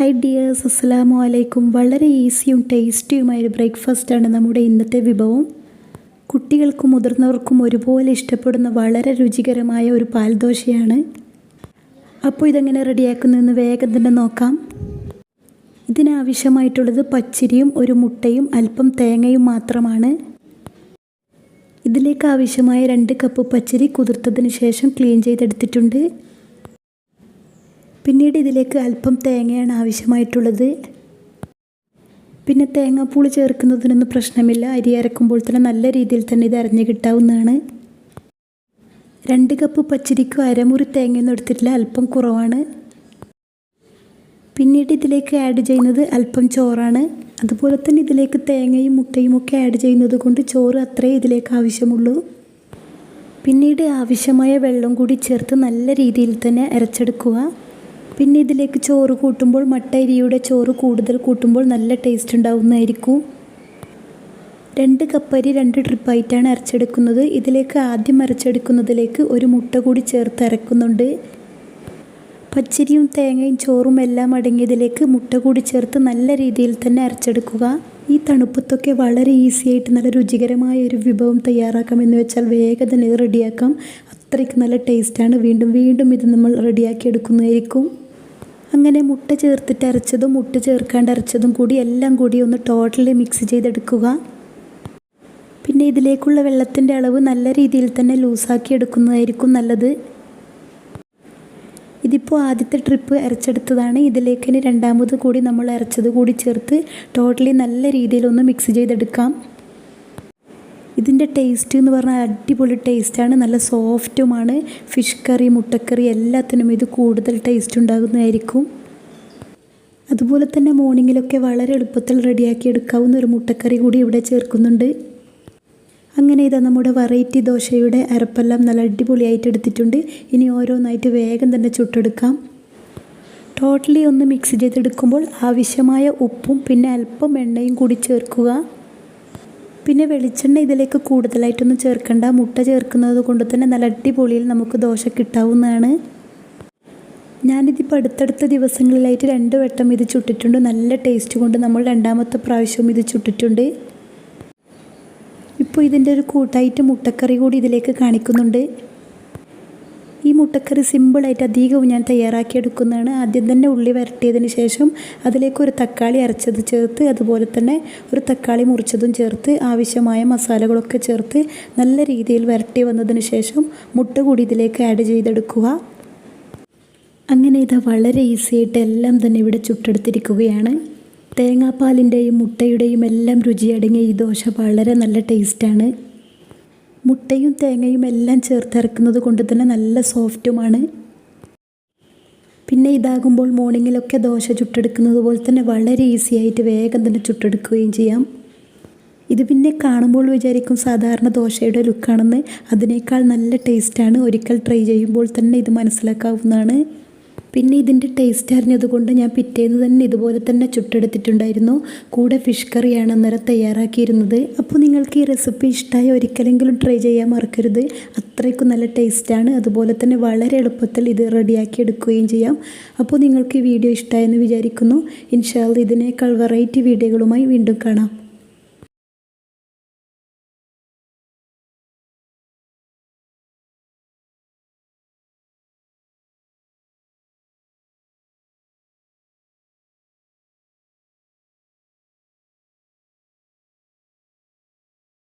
Hi dears അസ്സലാമു അലൈക്കും വളരെ ഈസിയും ടേസ്റ്റിയുമായ ഒരു ബ്രേക്ക്ഫാസ്റ്റാണ് നമ്മുടെ ഇന്നത്തെ വിഭവം. കുട്ടികൾക്കും മുതിർന്നവർക്കും ഒരുപോലെ ഇഷ്ടപ്പെടുന്ന വളരെ രുചികരമായ ഒരു പാൽദോശയാണ്. അപ്പോൾ ഇതെങ്ങനെ റെഡിയാക്കുന്നതെന്ന് വേഗം തന്നെ നോക്കാം. ഇതിനാവശ്യമായിട്ടുള്ളത് പച്ചരിയും ഒരു മുട്ടയും അല്പം തേങ്ങയും മാത്രമാണ്. ഇതിലേക്ക് ആവശ്യമായ രണ്ട് കപ്പ് പച്ചരി കുതിർത്തതിന് ശേഷം ക്ലീൻ ചെയ്തെടുത്തിട്ടുണ്ട്. പിന്നീട് ഇതിലേക്ക് അല്പം തേങ്ങയാണ് ആവശ്യമായിട്ടുള്ളത്. പിന്നെ തേങ്ങാപ്പൂൾ ചേർക്കുന്നതിനൊന്നും പ്രശ്നമില്ല. അരി അരക്കുമ്പോൾ തന്നെ നല്ല രീതിയിൽ തന്നെ ഇത് അരഞ്ഞു കിട്ടാവുന്നതാണ്. രണ്ട് കപ്പ് പച്ചരിക്ക് അരമുറി തേങ്ങയൊന്നും എടുത്തിട്ടില്ല. അല്പം കുറവാണ്. പിന്നീട് ഇതിലേക്ക് ആഡ് ചെയ്യുന്നത് അല്പം ചോറാണ്. അതുപോലെ തന്നെ ഇതിലേക്ക് തേങ്ങയും മുട്ടയും ഒക്കെ ആഡ് ചെയ്യുന്നത് കൊണ്ട് ചോറ് അത്രേ ഇതിലേക്ക് ആവശ്യമുള്ളൂ. പിന്നീട് ആവശ്യമായ വെള്ളം കൂടി ചേർത്ത് നല്ല രീതിയിൽ തന്നെ അരച്ചെടുക്കുക. പിന്നെ ഇതിലേക്ക് ചോറ് കൂട്ടുമ്പോൾ മട്ട അരിയുടെ ചോറ് കൂടുതൽ കൂട്ടുമ്പോൾ നല്ല ടേസ്റ്റ് ഉണ്ടാവുന്നതായിരിക്കും. രണ്ട് കപ്പരി രണ്ട് ട്രിപ്പായിട്ടാണ് അരച്ചെടുക്കുന്നത്. ഇതിലേക്ക് ആദ്യം അരച്ചെടുക്കുന്നതിലേക്ക് ഒരു മുട്ട കൂടി ചേർത്ത് അരക്കുന്നുണ്ട്. പച്ചരിയും തേങ്ങയും ചോറും എല്ലാം അടങ്ങിയതിലേക്ക് മുട്ട കൂടി ചേർത്ത് നല്ല രീതിയിൽ തന്നെ അരച്ചെടുക്കുക. ഈ തണുപ്പത്തൊക്കെ വളരെ ഈസി ആയിട്ട് നല്ല രുചികരമായ ഒരു വിഭവം തയ്യാറാക്കാം എന്ന് വെച്ചാൽ വേഗം തന്നെ റെഡിയാക്കാം അത്രയ്ക്ക് നല്ല ടേസ്റ്റാണ് വീണ്ടും വീണ്ടും ഇത് നമ്മൾ റെഡിയാക്കി എടുക്കുന്നതായിരിക്കും. അങ്ങനെ മുട്ട ചേർത്തിട്ട് അരച്ചതും മുട്ട ചേർക്കാണ്ട് അരച്ചതും കൂടി എല്ലാം കൂടി ഒന്ന് ടോട്ടലി മിക്സ് ചെയ്തെടുക്കുക. പിന്നെ ഇതിലേക്കുള്ള വെള്ളത്തിന്റെ അളവ് നല്ല രീതിയിൽ തന്നെ ലൂസാക്കി എടുക്കുന്നതായിരിക്കും നല്ലത്. ഇതിപ്പോൾ ആദ്യത്തെ ട്രിപ്പ് അരച്ചെടുത്തതാണ്. ഇതിലേക്ക് ഇനി രണ്ടാമത് കൂടി നമ്മൾ അരച്ചത് കൂടി ചേർത്ത് ടോട്ടലി നല്ല രീതിയിലൊന്ന് മിക്സ് ചെയ്തെടുക്കാം. ഇതിന്റെ ടേസ്റ്റ് എന്ന് പറഞ്ഞാൽ അടിപൊളി ടേസ്റ്റാണ് നല്ല സോഫ്റ്റുമാണ് ഫിഷ് കറി മുട്ടക്കറി എല്ലാത്തിനും ഇത് കൂടുതൽ ടേസ്റ്റ് ഉണ്ടാകുന്നതായിരിക്കും. അതുപോലെ തന്നെ മോർണിംഗിലൊക്കെ വളരെ എളുപ്പത്തിൽ റെഡിയാക്കി എടുക്കാവുന്ന ഒരു മുട്ടക്കറി കൂടി ഇവിടെ ചേർക്കുന്നുണ്ട്. അങ്ങനെ ഇതാ നമ്മുടെ വെറൈറ്റി ദോശയുടെ അരപ്പെല്ലാം നല്ല അടിപൊളിയായിട്ട് എടുത്തിട്ടുണ്ട്. ഇനി ഓരോന്നായിട്ട് വേഗം തന്നെ ചുട്ടെടുക്കാം. ടോട്ടലി ഒന്ന് മിക്സ് ചെയ്തെടുക്കുമ്പോൾ ആവശ്യമായ ഉപ്പും പിന്നെ അല്പം എണ്ണയും കൂടി ചേർക്കുക. പിന്നെ വെളിച്ചെണ്ണ ഇതിലേക്ക് കൂടുതലായിട്ടൊന്നും ചേർക്കണ്ട. മുട്ട ചേർക്കുന്നത് കൊണ്ട് തന്നെ നല്ല അടിപൊളിയിൽ നമുക്ക് ദോശ കിട്ടാവുന്നതാണ്. ഞാനിതിപ്പോൾ അടുത്തടുത്ത ദിവസങ്ങളിലായിട്ട് രണ്ട് വട്ടം ഇത് ചുട്ടിട്ടുണ്ട്. നല്ല ടേസ്റ്റ് കൊണ്ട് നമ്മൾ രണ്ടാമത്തെ പ്രാവശ്യവും ഇത് ചുട്ടിട്ടുണ്ട്. ഇപ്പോൾ ഇതിന്റെ ഒരു കൂട്ടായിട്ട് മുട്ടക്കറി കൂടി ഇതിലേക്ക് കാണിക്കുന്നുണ്ട്. മുട്ടക്കറി സിമ്പിളായിട്ട് അധികവും ഞാൻ തയ്യാറാക്കി എടുക്കുന്നതാണ് ആദ്യം തന്നെ ഉള്ളി വരട്ടിയതിന് ശേഷം അതിലേക്ക് ഒരു തക്കാളി അരച്ചത് ചേർത്ത് അതുപോലെ തന്നെ ഒരു തക്കാളി മുറിച്ചതും ചേർത്ത് ആവശ്യമായ മസാലകളൊക്കെ ചേർത്ത് നല്ല രീതിയിൽ വരട്ടി വന്നതിന് ശേഷം മുട്ട കൂടി ഇതിലേക്ക് ആഡ് ചെയ്തെടുക്കുക. അങ്ങനെ ഇത് വളരെ ഈസി ആയിട്ട് എല്ലാം തന്നെ ഇവിടെ ചുട്ടെടുത്തിരിക്കുകയാണ്. തേങ്ങാപ്പാലിന്റെയും മുട്ടയുടെയും എല്ലാം രുചിയടങ്ങിയ ഈ ദോശ വളരെ നല്ല ടേസ്റ്റാണ് മുട്ടയും തേങ്ങയും എല്ലാം ചേർത്തിറക്കുന്നത് കൊണ്ട് തന്നെ നല്ല സോഫ്റ്റുമാണ്. പിന്നെ ഇതാകുമ്പോൾ മോർണിംഗിലൊക്കെ ദോശ ചുട്ടെടുക്കുന്നത് പോലെ തന്നെ വളരെ ഈസി ആയിട്ട് വേഗം തന്നെ ചുട്ടെടുക്കുകയും ചെയ്യാം. ഇത് പിന്നെ കാണുമ്പോൾ വിചാരിക്കും സാധാരണ ദോശയുടെ ലുക്കാണെന്ന്. അതിനേക്കാൾ നല്ല ടേസ്റ്റാണ്. ഒരിക്കൽ ട്രൈ ചെയ്യുമ്പോൾ തന്നെ ഇത് മനസ്സിലാക്കാവുന്നതാണ്. പിന്നെ ഇതിന്റെ ടേസ്റ്റ് അറിഞ്ഞതുകൊണ്ട് ഞാൻ പിറ്റേന്ന് തന്നെ ഇതുപോലെ തന്നെ ചുട്ടെടുത്തിട്ടുണ്ടായിരുന്നു. കൂടെ ഫിഷ് കറിയാണ് അന്നേരം തയ്യാറാക്കിയിരുന്നത്. അപ്പോൾ നിങ്ങൾക്ക് ഈ റെസിപ്പി ഇഷ്ടമായ ഒരിക്കലെങ്കിലും ട്രൈ ചെയ്യാൻ മറക്കരുത്. അത്രയ്ക്കും നല്ല ടേസ്റ്റാണ് അതുപോലെ തന്നെ വളരെ എളുപ്പത്തിൽ ഇത് റെഡിയാക്കി എടുക്കുകയും ചെയ്യാം. അപ്പോൾ നിങ്ങൾക്ക് ഈ വീഡിയോ ഇഷ്ടമായെന്ന് വിചാരിക്കുന്നു. ഇൻഷാൽ ഇതിനേക്കാൾ വെറൈറ്റി വീഡിയോകളുമായി വീണ്ടും കാണാം.